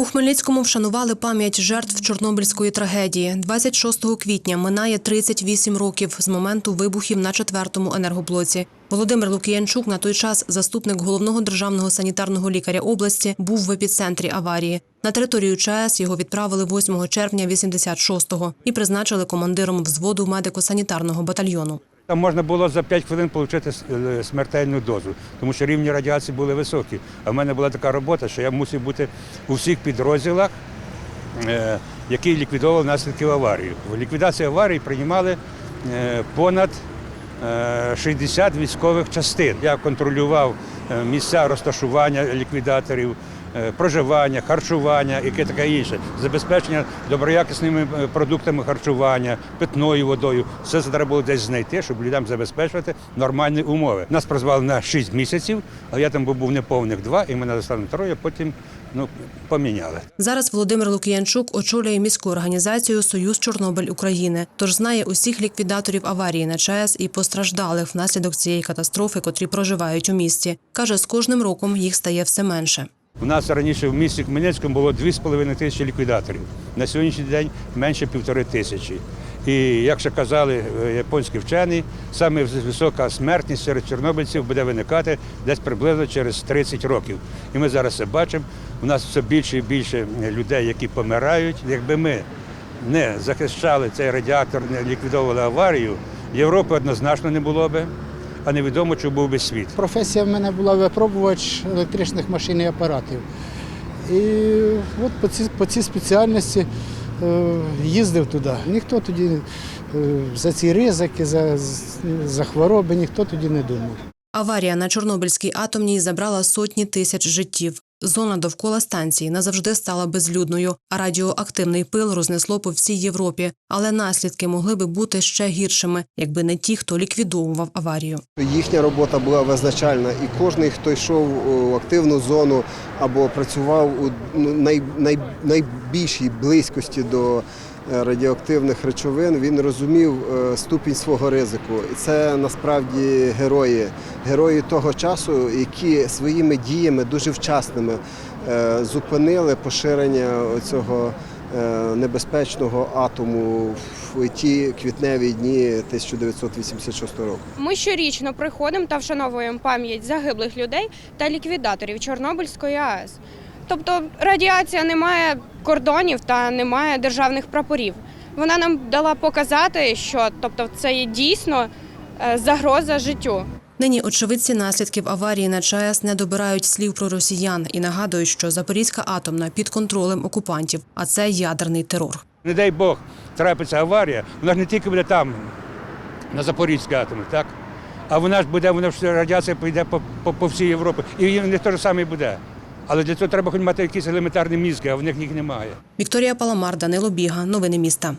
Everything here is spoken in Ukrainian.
У Хмельницькому вшанували пам'ять жертв Чорнобильської трагедії. 26 квітня минає 38 років з моменту вибухів на четвертому енергоблоці. Володимир Лукіянчук, на той час заступник головного державного санітарного лікаря області, був в епіцентрі аварії. На територію ЧАЕС його відправили 8 червня 86-го і призначили командиром взводу медико-санітарного батальйону. Там можна було за 5 хвилин отримати смертельну дозу, тому що рівні радіації були високі. А в мене була така робота, що я мусив бути у всіх підрозділах, е, які ліквідовували наслідки аварії. В ліквідації аварії приймали е, понад е, 60 військових частин. Я контролював е, місця розташування ліквідаторів, е, проживання, харчування і таке інше, забезпечення доброякісними е, продуктами харчування, питною водою. Все це треба було десь знайти, щоб людям забезпечувати нормальні умови. Нас прозвали на 6 місяців, а я там був неповних два, і мене на троє, потім ну, поміняли. Зараз Володимир Лукіянчук очолює міську організацію Союз Чорнобиль України, тож знає усіх ліквідаторів аварії на ЧАЕС і постраждалих внаслідок цієї катастрофи, котрі проживають у місті. Каже, з кожним роком їх стає все менше. У нас раніше в місті Хмельницькому було 2,5 тисячі ліквідаторів. На сьогоднішній день менше півтори тисячі. І як ще казали е, японські вчені, саме висока смертність серед чорнобильців буде виникати десь приблизно через 30 років. І ми зараз це бачимо. У нас все більше і більше людей, які помирають. Якби ми не захищали цей радіатор, не ліквідовували аварію, Європи однозначно не було би, а невідомо, чи був би світ. Професія в мене була випробувач електричних машин і апаратів. І от по цій, по цій спеціальності е, їздив туди. Ніхто тоді е, за ці ризики, за, за хвороби, ніхто тоді не думав. Аварія на Чорнобильській атомній забрала сотні тисяч життів. Зона довкола станції назавжди стала безлюдною, а радіоактивний пил рознесло по всій Європі. Але наслідки могли би бути ще гіршими, якби не ті, хто ліквідовував аварію. Їхня робота була визначальна, і кожен, хто йшов у активну зону або працював у ну, най, най, найбільшій близькості до радіоактивних речовин, він розумів е, ступінь свого ризику. І це насправді герої, герої того часу, які своїми діями дуже вчасними е, зупинили поширення цього небезпечного атому в ті квітневі дні 1986 року. Ми щорічно приходимо та вшановуємо пам'ять загиблих людей та ліквідаторів Чорнобильської АЕС. Тобто радіація не має кордонів та не має державних прапорів. Вона нам дала показати, що тобто, це є дійсно е, загроза життю. Нині очевидці наслідків аварії на ЧАЕС не добирають слів про росіян і нагадують, що Запорізька атомна під контролем окупантів, а це ядерний терор. Не дай Бог, трапиться аварія, вона ж не тільки буде там, на Запорізькій атомі, так? А вона ж буде, вона ж радіація піде по, по, по всій Європі. І в них те ж саме буде. Але для цього треба хоч мати якісь елементарні мізки, а в них їх немає. Вікторія Паламар, Данило Біга. Новини міста.